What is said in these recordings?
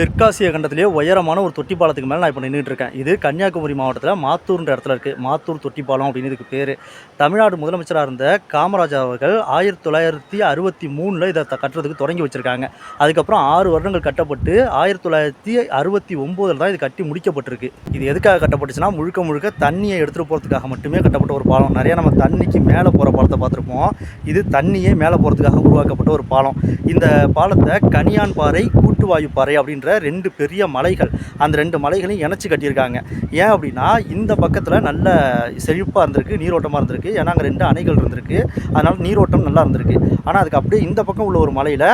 தெற்காசிய கண்டத்திலேயே உயரமான ஒரு தொட்டி பாலத்துக்கு மேலே நான் இப்போ நின்றுட்டு இருக்கேன் இது கன்னியாகுமரி மாவட்டத்தில் மாத்தூர்ன்ற இடத்துல இருக்குது மாத்தூர் தொட்டி பாலம் அப்படின்னு இதுக்கு பேர். தமிழ்நாடு முதலமைச்சராக இருந்த காமராஜர் அவர்கள் ஆயிரத்தி தொள்ளாயிரத்தி அறுபத்தி மூணில் இதை கட்டுறதுக்கு தொடங்கி வச்சுருக்காங்க. அதுக்கப்புறம் ஆறு வருடங்கள் கட்டப்பட்டு ஆயிரத்தி தொள்ளாயிரத்தி அறுபத்தி ஒம்போதில் தான் இது கட்டி முடிக்கப்பட்டிருக்கு. இது எதுக்காக கட்டப்பட்டுச்சுன்னா முழுக்க முழுக்க தண்ணியை எடுத்துகிட்டு போகிறதுக்காக மட்டுமே கட்டப்பட்ட ஒரு பாலம். நிறையா நம்ம தண்ணிக்கு மேலே போகிற பாலத்தை பார்த்துருப்போம். இது தண்ணியே மேலே போகிறதுக்காக உருவாக்கப்பட்ட ஒரு பாலம். இந்த பாலத்தை கனியான் பாறை கூட்டுவாயு பாறை அப்படின்ற ரெண்டு பெரிய மலைகள் அந்த ரெண்டு மலைகளையும் இணைச்சி கட்டியிருக்காங்க. ஏன் அப்படின்னா இந்த பக்கத்தில் நல்ல செழிப்பாக இருந்திருக்கு நீரோட்டமாக இருந்திருக்கு. ஏன்னா அங்கே ரெண்டு அணைகள் இருந்திருக்கு. அதனால் நீரோட்டம் நல்லா இருந்திருக்கு. ஆனால் அதுக்கு அப்படியே இந்த பக்கம் உள்ள ஒரு மலையில்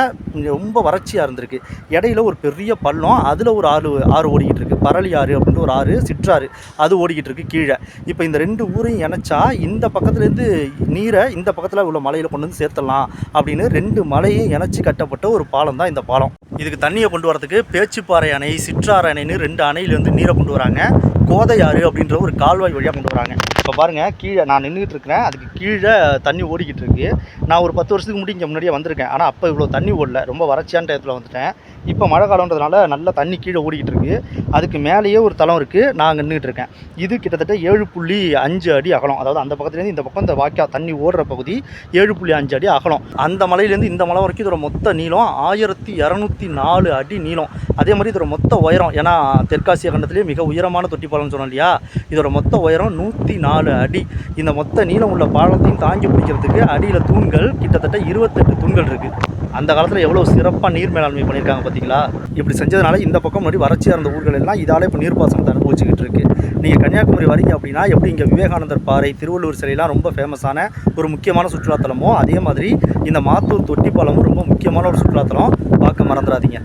ரொம்ப வறட்சியாக இருந்திருக்கு. இடையில ஒரு பெரிய பள்ளம் அதில் ஒரு ஆறு ஆறு ஓடிக்கிட்டு இருக்கு. பரளி ஆறு அப்படின்ற ஒரு ஆறு சிற்றாறு அது ஓடிக்கிட்டு இருக்கு கீழே. இப்போ இந்த ரெண்டு ஊரையும் இணைச்சா இந்த பக்கத்துலேருந்து நீரை இந்த பக்கத்தில் உள்ள மலையில் கொண்டு வந்து சேர்த்தலாம் அப்படின்னு ரெண்டு மலையும் இணைச்சி கட்டப்பட்ட ஒரு பாலம் தான் இந்த பாலம். இதுக்கு தண்ணியை கொண்டு வரதுக்கு பேச்சுப்பாறை அணை சிற்றாறு அணைன்னு ரெண்டு அணையிலேருந்து நீரை கொண்டு வராங்க. கோதையாறு அப்படின்ற ஒரு கால்வாய் வழியாக கொண்டு வராங்க. இப்போ பாருங்கள் கீழே நான் நின்றுட்டு இருக்கிறேன். அதுக்கு கீழே தண்ணி ஓடிக்கிட்டு இருக்கு. நான் ஒரு பத்து வருஷத்துக்கு முன்னாடி இங்கே முன்னாடியே வந்திருக்கேன். ஆனால் அப்போ இவ்வளோ தண்ணி ஓடல. ரொம்ப வறட்சியான டயத்தில் வந்துட்டேன். இப்போ மழை காலன்றதுனால நல்ல தண்ணி கீழே ஓடிக்கிட்டு இருக்கு. அதுக்கு மேலேயே ஒரு தளம் இருக்குது நான் அங்கே நின்றுட்டு இருக்கேன். இது கிட்டத்தட்ட ஏழு புள்ளி அஞ்சு அடி அகலம். அதாவது அந்த பக்கத்துலேருந்து இந்த பக்கம் இந்த வாக்கியா தண்ணி ஓடுற பகுதி ஏழு புள்ளி அஞ்சு அடி அகலம். அந்த மலையிலேருந்து இந்த மலை வரைக்கும் இதோட மொத்த நீளம் ஆயிரத்தி இரநூத்தி நாலு அடி நீளம். அதே மாதிரி இதோட மொத்த உயரம் ஏன்னா தெற்காசிய கண்டத்திலேயே மிக உயரமான தொட்டி பாலம்னு சொன்னோம் இல்லையா? இதோட மொத்த உயரம் நூற்றி நாலு அடி. இந்த மொத்த நீளம் உள்ள பாலத்தையும் தாங்கி பிடிக்கிறதுக்கு அடியில் தூண்கள் கிட்டத்தட்ட இருபத்தெட்டு தூண்கள் இருக்குது அந்த காலத்தில் எவ்வளோ சிறப்பாக நீர் மேலாண்மை பண்ணியிருக்காங்க பார்த்தீங்களா இப்படி செஞ்சதுனால இந்த பக்கம் முன்னாடி வறட்சியாக இருந்த ஊர்கள் எல்லாம் இதால் இப்போ நீர்ப்பாசனத்தை அனுபவிச்சுக்கிட்டு இருக்கு. நீங்கள் கன்னியாகுமரி வரீங்க அப்படின்னா எப்படி இங்கே விவேகானந்தர் பாறை திருவள்ளூர் சிலையெல்லாம் ரொம்ப ஃபேமஸான ஒரு முக்கியமான சுற்றுலாத்தலமோ அதே மாதிரி இந்த மாத்தூர் தொட்டி பாலமும் ரொம்ப முக்கியமான ஒரு சுற்றுலாத்தலம். பார்க்க மறந்துடாதீங்க.